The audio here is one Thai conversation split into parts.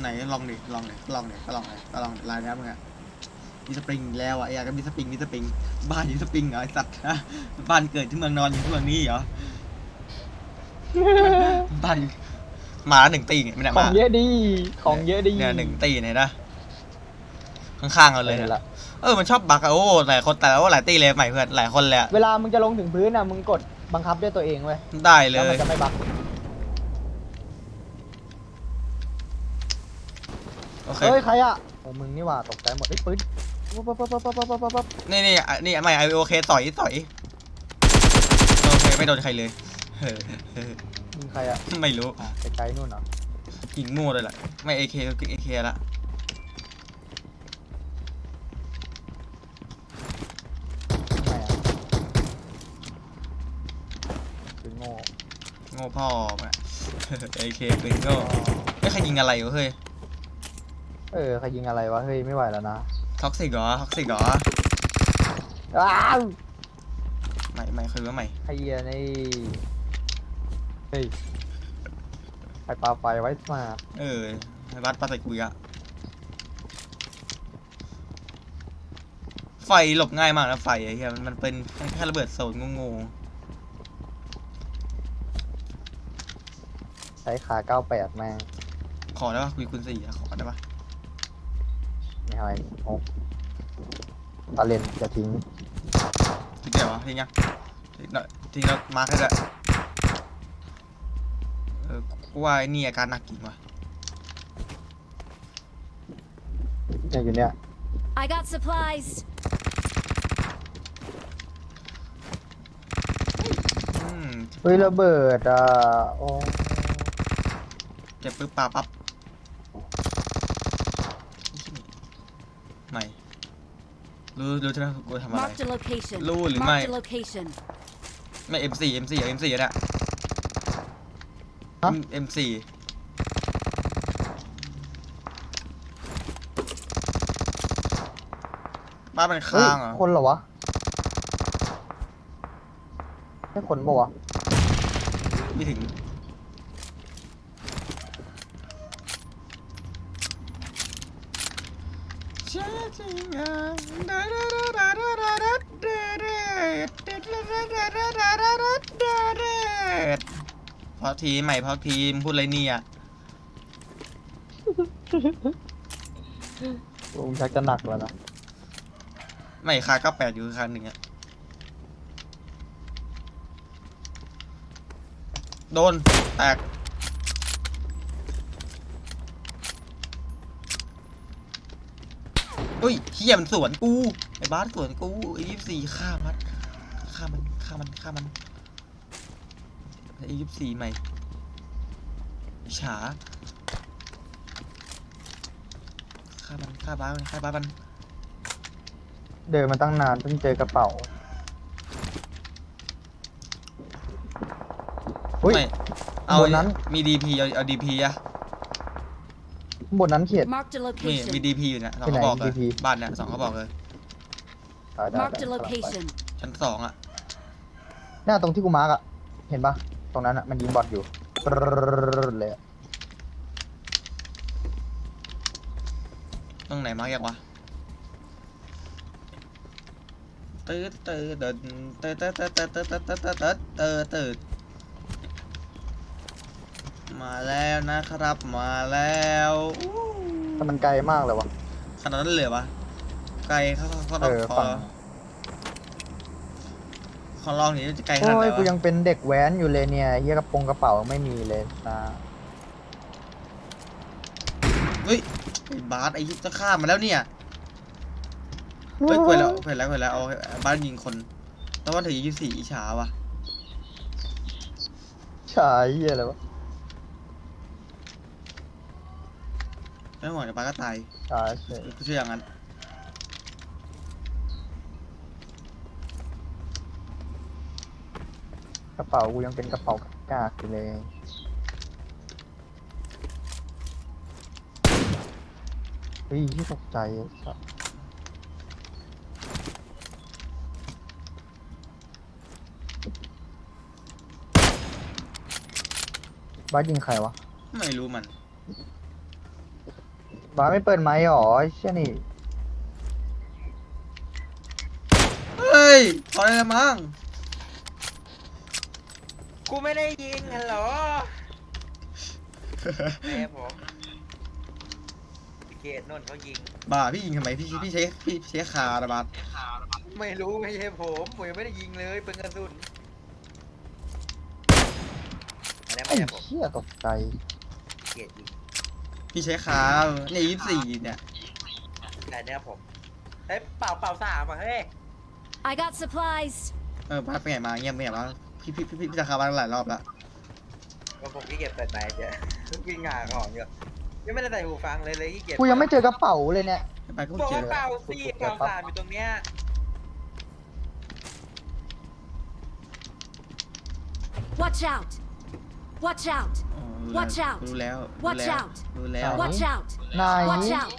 ไหนลองดิลองดิลองดิก็ลองดิก็ลองดิลายนี้มึงอะมีสปริงแล้วอะอยากจะมีสปริงมีสปริง บ้านอยู่สปริงเหรอไอสัตว์ฮะบ้านเกิดที่เมืองนอนอยู่ที่เมืองนี้เหรอบ้านหมาหนึ่งตีไงไม่ได้ขอมางเยอะดี ของเยอะดีเนี่ยหนึ่งตีเนี่ยนะข้างๆเราเลยเห็นนะละเออ มันชอบบักอะโอ้ หลายคนแต่ว่าหลายตีเลยใหม่เพื่อน หลายคนเลยอะเวลามึงจะลงถึงพื้นอะ มึงกดบังคับด้วยตัวเองเว้ยได้เลแล้วมัย นจะไม่บัก เค เฮ้ยใครอะโอ้มึงนี่ว่าตกใจหมดไอ้ปื๊บนี่นี่อะนี่ไม่ไอโอเคต่อยต่อยโอเคไม่โดนใครเลยมึงใครอะไม่รู้ไกลๆนู่นเหรอยิงมั่วเลยล่ะไม่เอเคก็เอเคละใครอะปืนโง่โง่พ่อมาเอเคป็นก็ไม่ใครยิงอะไรวะเฮ้ย เออใครยิงอะไรวะ เฮ้ย ไม่ไหวแล้วนะท็อกซิกเหรอท็อกซิกเหรออ้าวไม่ไม่เคยว่าไม่ไอ้เหี้ยนี่เฮ้ยไฟปลาไฟไว้มาเออไอ้บัสปาใส่กุยอะไฟหลบง่ายมากนะไฟไอ้เหี้ยมันมันเป็นแค่ระเบิดโซนงงใช้ขา 98แม่งๆขอได้ปะคุยคุณสี่อะขอได้ปะ ไม่ให้โอ้ตาเลนจะทิ้งทิ้งเดี๋ยววะทิ้งยังทิ้งแล้วทิ้งแล้วมาร์คให้ด้วยเออกูว่าไอ้นี่อาการหนักจริงว่ะเนี่ยอยู่เนี่ย I got supplies. อืมเฮ้ยระเบิดอะโอ้เจ็บปึ๊บปาปั๊บ ไม่ รู้รู้ใช่ไหมกูทำอะไร Marked a location. Lưu หรือ Marked ไม่ a location. ไม่ M4 M4 เอา M4 เนี่ยฮะ M4 บ้านมันเฮ้ยค้างเหรอคนเหรอวะใช่คนปะวะไม่ถึง พอทีมใหม่พอทีมพูดอะไรเนี่ยลุงชักจะหนักแล้วนะไม่ค่าเก้าแปดอยู่คันหนึ่งอะโดน แตก อุ้ยเฮียมันสวนกูไอ้บ้านสวนกูไอ้ยี่สี่ฆ่ามันฆ่ามันฆ่ามันฆ่ามันไอ้ยี่สี่ใหม่อิจฉาฆ่ามันฆ่าบ้านมันฆ่าบ้านมันเดินมาตั้งนานเพิ่งเจอกระเป๋าอุ้ยไม่เอาบนนั้น มีดีพีเอาเอาดีพีอะ บนนั้นเขียน Marked a มีมี location. ดีพีอยู่เนี่ยสองที่เขาไหนบอกเลย DP บ้านเนี่ยสองเขาบอกเลย อ่าได้ Marked ได้ a สลับไป location. ชั้นสองอะหน้าตรงที่กูมาร์กอะเห็นปะตรงนั้นอะมันยิงบอทอยู่ปรึ๊ดเลยอะตรงไหนมาร์กยังวะตืดตืดเดินตืดตืดตืดตืดตืดตืดตืดตืดตืดตืด มาแล้วนะครับมาแล้วอู้แต่มันไกลมากเลยวะ ขนาดนั้นเลยเหรอวะไกลเขาเขาเอต้องอขอฝั่ง ขอลองหนีจะไกลขนาดโอ้ไหนยกูยัวะงเป็นเด็กแว้นอยู่เลยเนี่ยเฮียกระโปรงกระเป๋าไม่มีเลยนะเฮ้ยไอ้บาสไอ้ที่จะฆ่ามันแล้วเนี่ยเฮ้ยเปิดแล้วเปิดแล้วเปิดแล้วเอาบ้านยิงคน แต่ว่าถือยี่สี่อิจฉาว่ะใช่เฮียอะไรวะ ไม่หวังเดี๋ยวปลาก็ตายใช่ใช่กูเชื่ออย่างนั้นกระเป๋ากูยังเป็นกระเป๋ากากอยู่เลยเฮ้ยที่ตกใจไอ้สัสบ้านยิงใครวะ ไม่รู้มัน บาสไม่เปิดไมค์หรอไอ้เชี่ยนี่เฮ้ยพอได้แล้วมั้งกูไม่ได้ยิงฮัลโหลแม่ผมพี่เกดนนท์เขายิงบ้าพี่ยิงทำไมพี่พี่ใช้พี่ใช้คาระบาดไม่รู้ไม่ใช่ผมผมยังไม่ได้ยิงเลยเป็นกระสุนอันนี้ไอ้ไม่ใช่ผมเชี่ยตกใจ เกดยิง พี่ใช้คาเนี่ยยี่สิบสี่เนี่ยแต่เนี้ยผมเฮ้ยเป่าเป่าสามอะเฮ้ย I got supplies. เออบ้านไปไหนมาเงียบเงียบแล้วพี่พี่พี่พี่จะคาบ้านหลายรอบแล้วก็ผมขี้เกียจเปิดไมค์เจอวิ่งงานของเยอะยังไม่ได้ใส่หูฟังเลยเลยขี้เกียจกูยังไม่เจอกระเป๋าเลยเนี่ย ไปก็บอกเจอว่าเป่าสี่เป่าสามอยู่ตรงเนี้ย Watch out. Watch out. อ๋อ Watch out รู้แล้ว Watch รู้แล้ว out รู้แล้ว Huh? Watch out. นาย Watch out.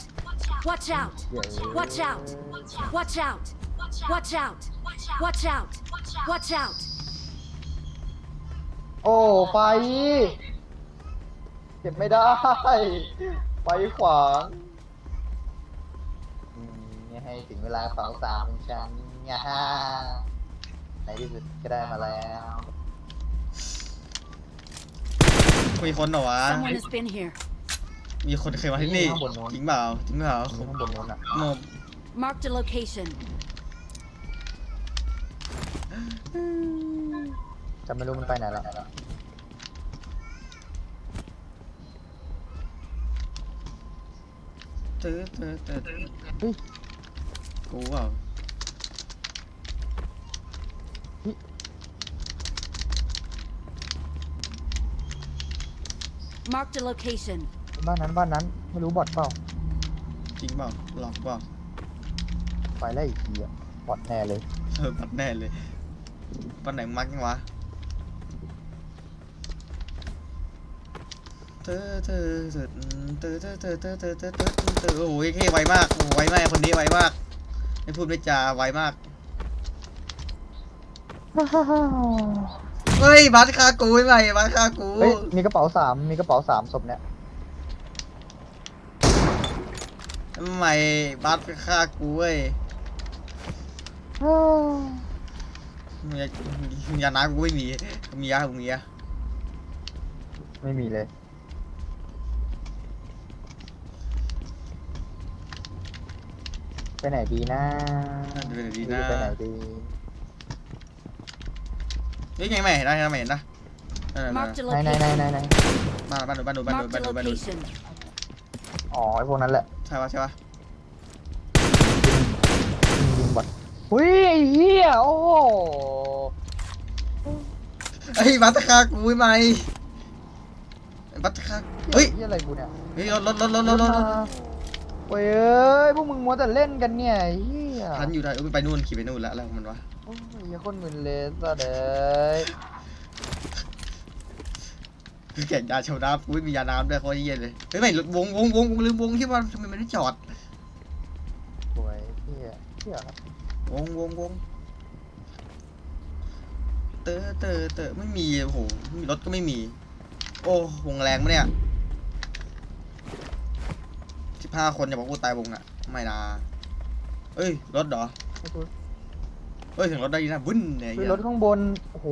Watch out. เหี้ย Watch out. Watch out. Watch out. Watch out. Watch out. โอ้ไฟเก็บไม่ได้ ไฟขวางอืมเนี่ยให้ถึงเวลาเป๋าสามของฉันเนี่ยฮะในที่สุดก็ได้มาแล้ว มีคนเหรอวะ Someone has been here. มีคนเคยมาที่นี่ข้างบนโน้น จริงเปล่าจริงเปล่าข้างบนนู้นอะโม Marked a location. จะไม่รู้มันไปไหนแล้วเตือเตือเตือเฮ้ยกูเปล่า Marked a location. บ้านนั้นบ้านนั้นไม่รู้บอดเปล่าจริงเปล่าหลอกเปล่าไปไล่อีกทีอะบอดแน่เลยเออปัดแน่เลยปันไหนมักยังวะเตอเตอเตอเตอเตอเตอเตอเตอเตอเตอเตอโอ้ยเท่ไวมากโอ้ไวมากคนนี้ไวมากไม่พูดไม่จาไวมาก เฮ้ยบัสคากูไม่ไหวบัสคากูเฮ้ยมีกระเป๋าสามมีกระเป๋าสามศพเนี่ยทำไมบัสคากูเว้ยยายาน้ำกูไม่มีมียากูมียาไม่มีเลยไปไหนดีนะดูหน่อยดีนะไปไหนดี เฮ้ยยังไม่เห็นได้ยังไม่เห็นนะนั่นน่ะ Marked a ไหนไหนไหน location. ไหนไหนบ้านบ้านดูบ้านดูบ้านดู Marked บ้าน a ดูบ้านดู location. อ๋อไอพวกนั้นแหละใช่ปะใช่ปะยิงบอดหุ้ยไอ้เฮียโอ้โหเฮ้ยบัตคากูไม่ไหมบัตคาเฮ้ยเฮียอะไรกูเนี่ยเฮ้ยรถรถรถรถรถรถรถ โอ้ยเอ้ยพวกมึงมัวแต่เล่นกันเนี่ยไอ้เฮียทันอยู่ได้เออไปนู่นขี่ไปนู่นแล้วอะไรของมันวะโอ้ยเหี้ยคนมึนเลยซะเด้ยคือแก่งยาชาวนากูไม่มียาน้ำด้วยเขาเยี่ยเลยเฮ้ยไม่วงวงวงวงลืมวงที่ว่าทำไมไม่ได้จอดสวยเฮียเฮียวงวงวงเตอเตอเตอไม่มีโอ้โหไม่มีรถก็ไม่มี โอ้วงแรงมะเนี่ย สิบห้าคนอย่าบอกกูตายวงอะ ไม่นะเอ้ย รถเหรอให้กูเอ้ยถึงรถได้ดีนะบึ้นเนี่ยเฮ้ยรถข้างบน โอ้โห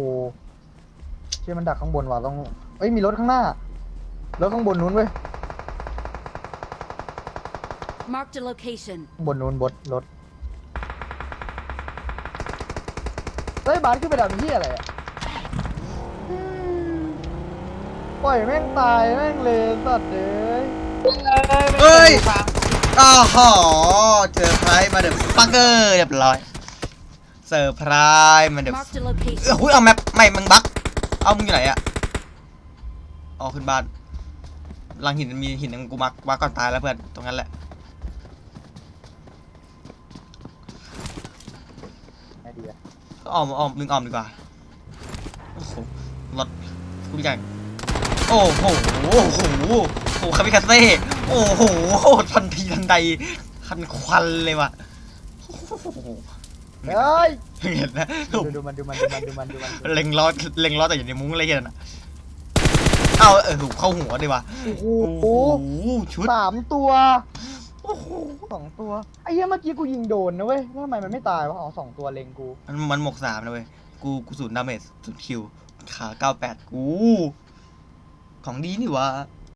เชื่อมันดักข้างบนว่ะต้อง เอ้ยมีรถข้างหน้า รถข้างบนนู้นเว้ย Marked a location. ข้างบนนู้นบดรถ เฮ้ยบาสขึ้นไปดับที่อะไรอะปล่อยแม่งตายแม่งเลยสัตว์เลย เอ้ย อ้าวหอเจอไพรส์มาเดอะปักเกอร์เรียบร้อย เซอร์ไพรส์มาเดอะ Marked a เอ location. อหุ้ยเอาแมปไม่มึงบักเอามึงอยู่ไหนอะอ๋อขึ้นบ้านหลังหินมีหินหนึงกูมักวักก่อนตายแล้วเพื่อนตรงนั้นแหละไอเดียอ้อมอ้อมลึงอ้อมดีกว่าโอ้โหรถกูใหญ่โอ้โหโอ้โหโอ้โหคามิคาเซ่โอ้โหทันทีทันใดคันควันเลยว่ะโอ้โหเฮ้ยเห็นนะดูดูมันดูมันดูมันดูมันดูมันดูมันเล็งล้อเล็งล้อแต่อยู่ในมุ้งอะไรเงี้ยนะเอาเออเข้าหัวดีว่ะโอ้โหโอ้โหชุดสามตัวโอ้โหสองตัวไอ้เหี้ยเมื่อกี้กูยิงโดนนะเว้ยแล้วทำไมมันไม่ตายวะอ๋อสองตัวเล็งกู มันมันหมกสามนะเว้ยกูกูศูนย์ดาเมจศูนย์คิวขาเก้าแปดกู ของดีนี่วะ